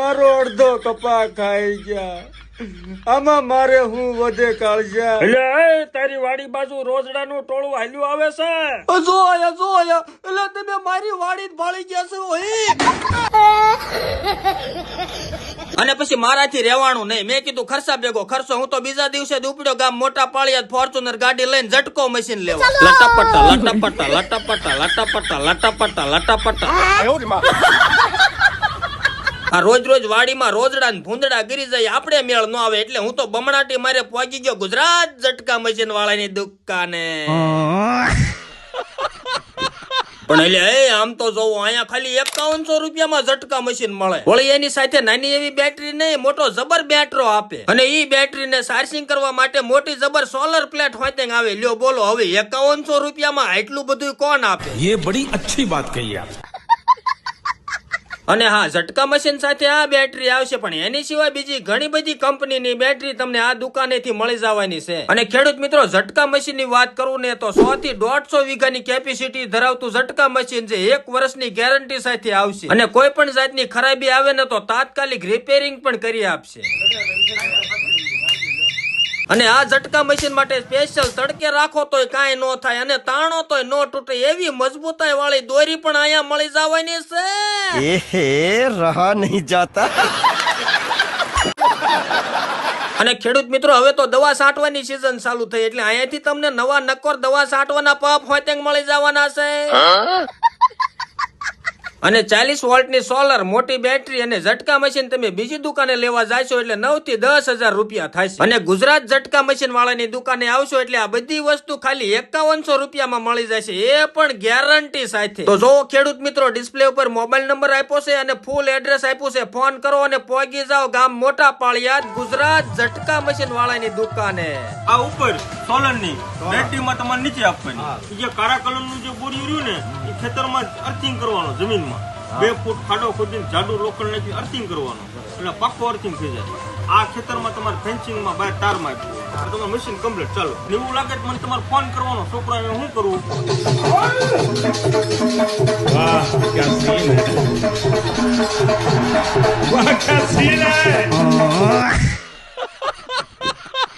મારો અડધો કપા ખાઈ ગયા. આમાં મારે હું વધે કાળજા? એટલે તારી વાડી બાજુ રોજડાનું ટોળું હાલ્યું આવે છે. જો આયા જો આયા એટલે તમે મારી વાડી ભાળી ગયા છો અને પછી મારાથી રહેવાનું નહીં. મેં કીધું ખર્ચા ભેગો ખર્ચો. હું તો બીજા દિવસે ઉપડ્યો ગામ મોટા પાળિયા ફોર્ચ્યુનર ગાડી લઈને ઝટકો મશીન લેવા. લટાપટા લટાપટા લટાપટા લટાપટા લટાપટા લટાપટ્ટા આ રોજ રોજ વાડીમાં રોજડા ને ભૂંદડા ગીરી જાય, આપણે મેળ ન આવે. એટલે હું તો બમણાટી મારે પહોંચી ગયો ગુજરાત ઝટકા મશીન વાળાની દુકાને. પણ એટલે, એ, આમ તો જોવો, અહીંયા ખાલી એકાવનસો રૂપિયામાં ઝટકા મશીન મળે. વળી એની સાથે નાની એવી બેટરી નહીં, મોટો જબર બેટરો આપે. અને એ બેટરીને ચાર્જિંગ કરવા માટે મોટી જબર સોલર પ્લેટ હોય હોતેંગ આવે. લ્યો બોલો, હવે એકાવનસો રૂપિયામાં એટલું બધું કોણ આપે? એ બડી અચ્છી વાત કહી આપણે અને હા, ઝટકા મશીન સાથે આ બેટરી આવશે, પણ એની સિવાય બીજી ઘણી બધી કંપનીની બેટરી તમને આ દુકાનેથી મળી જવાની છે. અને ખેડૂત મિત્રો, ઝટકા મશીનની વાત કરું ને તો સો થી દોઢસો વીઘાની કેપેસિટી ધરાવતું ઝટકા મશીન છે એક વર્ષની ગેરંટી સાથે આવશે. અને કોઈ પણ જાતની ખરાબી આવે ને તો તાત્કાલિક રિપેરિંગ પણ કરી આપશે. અને આ ઝટકા મશીન માટે સ્પેશિયલ તડકે રાખો તોય કાંઈ ન થાય અને તાણો તોય ન તૂટે એવી મજબૂતાઈ વાળી દોરી પણ અહીંયા મળી જવાની છે. એહે રહા નહીં જાતા. અને ખેડૂત મિત્રો હવે તો દવા છાંટવાની સીઝન ચાલુ થઈ એટલે અહીંયાથી તમને નવા નક્કોર દવા છાંટવાના પાપ હોય તેમ મળી જવાના છે. અને ચાલીસ વોલ્ટની સોલર મોટી બેટરી અને ઝટકા મશીન તમે બીજી દુકાને લેવા જાશો એટલે નવથી દસ હજાર રૂપિયા થાય અને ગુજરાત ઝટકા મશીન વાળાની દુકાને આવશો એટલે આ બધી વસ્તુ ખાલી એકાવનસો રૂપિયામાં મળી જશે. એ પણ ગેરંટી સાથે. તો જો ખેડૂત મિત્રો ડિસ્પ્લે ઉપર મોબાઈલ નંબર આપ્યો છે અને ફૂલ એડ્રેસ આપ્યું છે. ફોન કરો અને પહોંચી જાઓ ગામ મોટા પાળિયાદ ગુજરાત ઝટકા મશીન વાળાની દુકાને. આ ઉપર સોલરની બેટરીમાં તમારે નીચે આપવાની. જે કાળા કલરનું જે બોરી રહ્યું ને એ ખેતરમાં અર્થિંગ કરવાનું જમીનમાં. બે ફૂટ ખાડો ખોદીને જાડું લોખંડ નથી અર્થિંગ કરવાનું. એટલે પાક્કો અર્થિંગ થઈ જાય. આ ખેતરમાં તમારે ફેન્સિંગમાં બહાર તાર મારવું તમે મશીન કમ્પ્લીટ ચાલો. એવું લાગે તો મને તમારે ફોન કરવાનો છોકરાને શું કરવું વાહ ક્યાં સીન હે? વાહ ક્યાં સીન હે.